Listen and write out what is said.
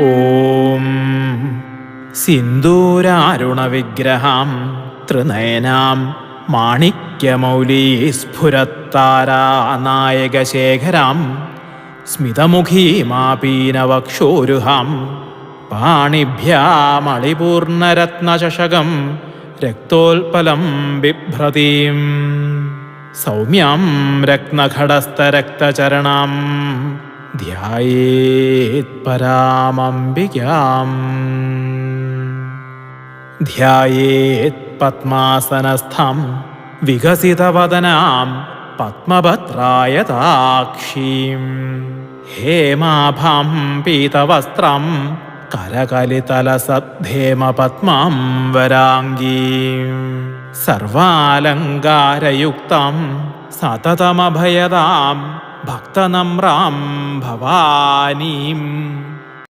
ഓം. സിന്ദൂരാരുണവിഗ്രഹാം ത്രിനയനാം മാണിക്യമൗലീസ്ഫുരത്താരാനായകശേഖരാം സ്മിതമുഖീമാപീനവക്ഷോരുഹാം പാണിഭ്യാമളിപൂർണരത്നചഷകം രക്തോൽപലം ബിഭ്രതീം. സൗമ്യാം രത്നഘടസ്ഥരക്തചരണാം. ധ്യായേത് പരാമംബികാം. ധ്യായേത് പത്മാസനസ്ഥം വികസിതവദനാം പത്മഭദ്രായതാക്ഷീം. ഹേമാഭാം പീതവസ്ത്രം കരകലിതലസദ്ധേമപത്മാം വരാംഗീം. സർവാലങ്കാരയുക്തം സതതമഭയതാം ഭക്തനമ്രാം ഭവാനീം.